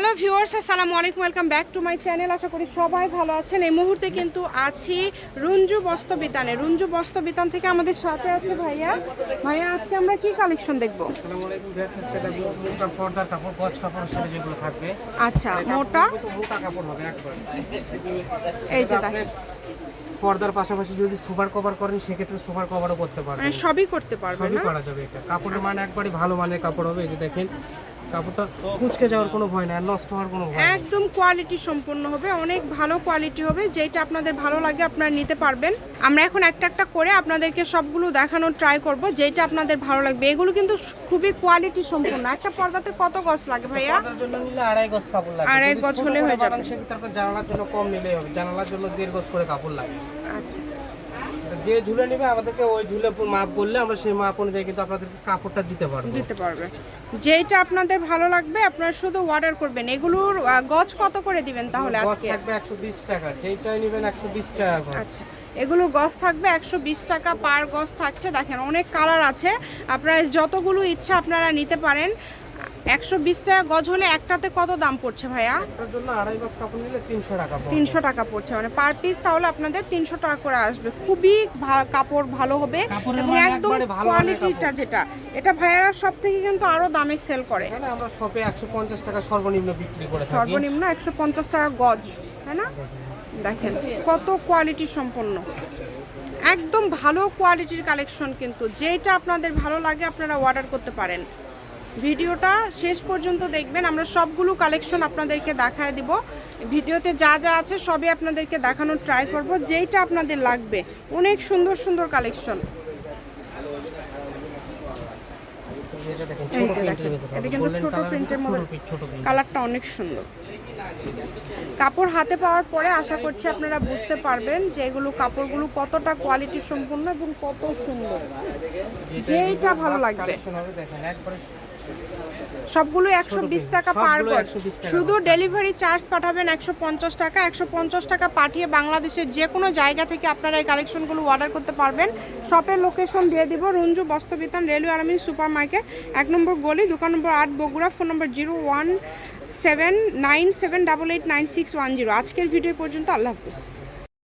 Hello viewers আসসালামু আলাইকুম welcome back to my channel. আশা করি সবাই ভালো আছেন। এই মুহূর্তে কিন্তু আছি রুঞ্জু বস্ত্র বস্ত্রবিতানে। রুঞ্জু বস্ত্রবিতান থেকে আমাদের সাথে আছে ভাইয়া। ভাইয়া আজকে আমরা কি কালেকশন দেখব? আসসালামু আলাইকুম মোটা পর্দার কাপড় গজ কাপড় সেটা যেগুলো থাকবে। আচ্ছা মোটা? মোটা কাপড় হবে একবার এই যে পর্দার পাশাপাশি যদি সুপার কভার করেন সেক্ষেত্রে সুপার কভারও করতে পারবেন। মানে সবই করতে পারবে সবই করা যাবে এটা। কাপড়ের মান একবারই ভালো মানের কাপড় হবে এই যে দেখেন। কাপড়টা কুচকে যাওয়ার কোনো ভয় নাই নষ্ট হওয়ার কোনো ভয় একদম কোয়ালিটি সম্পন্ন হবে অনেক ভালো কোয়ালিটি হবে যেটা আপনাদের ভালো লাগে আপনারা নিতে পারবেন। আমরা এখন একটা একটা করে আপনাদেরকে সবগুলো দেখানোর ট্রাই করব যেটা আপনাদের ভালো লাগবে। এগুলো কিন্তু খুবই কোয়ালিটি সম্পন্ন। একটা পর্দাতে কত গজ লাগে ভাইয়া? আড়াই গজ কাপড় লাগে। আড়াই গজ হলে হয়ে যাবে। বানান জানালার জন্য কম নিলেই হবে। জানালার জন্য দেড় গজ করে কাপড় লাগে। আচ্ছা। যে ঝুলে নেবে আমাদেরকে ওই ঝুলে মাপ বললে আমরা সেই মাপ অনুযায়ী কিন্তু আপনাদের কাপড়টা দিতে পারব। দিতে পারবে। যেটা আপনাদের ভালো লাগবে আপনারা শুধু অর্ডার করবেন। এগুলোর গজ কত করে দিবেন তাহলে আজকে? গজ থাকবে একশো বিশ টাকা। যেইটাই নেবেন একশো বিশ টাকা গজ। আচ্ছা। এগুলো গজ থাকবে একশো বিশ টাকা পার গজ থাকছে। দেখেন অনেক কালার আছে। আপনারা যতগুলো ইচ্ছা আপনারা নিতে পারেন। একশো বিশ টাকা গজ হলে একটাতে কত দাম পড়ছে ভাইয়া? এটার জন্য আড়াই গজ কাপড় নিলে তিনশো টাকা পড়বে। তিনশো টাকা পড়ছে মানে পার পিস তাহলে আপনাদের তিনশো টাকা করে আসবে। খুবই কাপড় ভালো হবে এবং একদম ভালো মানের কোয়ালিটিটা যেটা এটা ভাইয়ারা সব থেকে কিন্তু আরও দামে সেল করে। এখানে আমরা শপে একশো পঞ্চাশ টাকা সর্বনিম্ন বিক্রি করে সর্বনিম্ন একশো পঞ্চাশ টাকা গজ তাই না? দেখেন কত কোয়ালিটি সম্পন্ন। একদম ভালো কোয়ালিটির কালেকশন কিন্তু যেটা আপনাদের ভালো লাগে আপনারা অর্ডার করতে পারেন। ভিডিওটা শেষ পর্যন্ত দেখবেন। আমরা সবগুলো কালেকশন আপনাদেরকে দেখায় দিব। ভিডিওতে যা যা আছে সবই আপনাদেরকে দেখানোর ট্রাই করব। যেইটা আপনাদের লাগবে। অনেক সুন্দর সুন্দর কালেকশন এটা কিন্তু ছোট প্রিন্টের মধ্যে-। কালারটা অনেক সুন্দর। কাপড় হাতে পাওয়ার পরে আশা করছি আপনারা বুঝতে পারবেন যে এগুলো কাপড়গুলো কতটা কোয়ালিটি সম্পূর্ণ এবং কত সুন্দর। যেইটা ভালো লাগবে। সবগুলো একশো বিশ টাকা পার সবগুলো গজ 120 টাকা শুধু ডেলিভারি চার্জ পাঠাবেন একশো পঞ্চাশ টাকা একশো পঞ্চাশ টাকা পাঠিয়ে বাংলাদেশের যে কোনো জায়গা থেকে আপনারা এই কালেকশনগুলো অর্ডার করতে পারবেন। শপের লোকেশন দিয়ে দিব Ranju Bastrabitan railway army super market এক নম্বর গলি দোকান নম্বর আট Bogura phone number zero one seven nine seven double eight nine six one zero. আজকের ভিডিও পর্যন্ত আল্লাহ হাফিজ।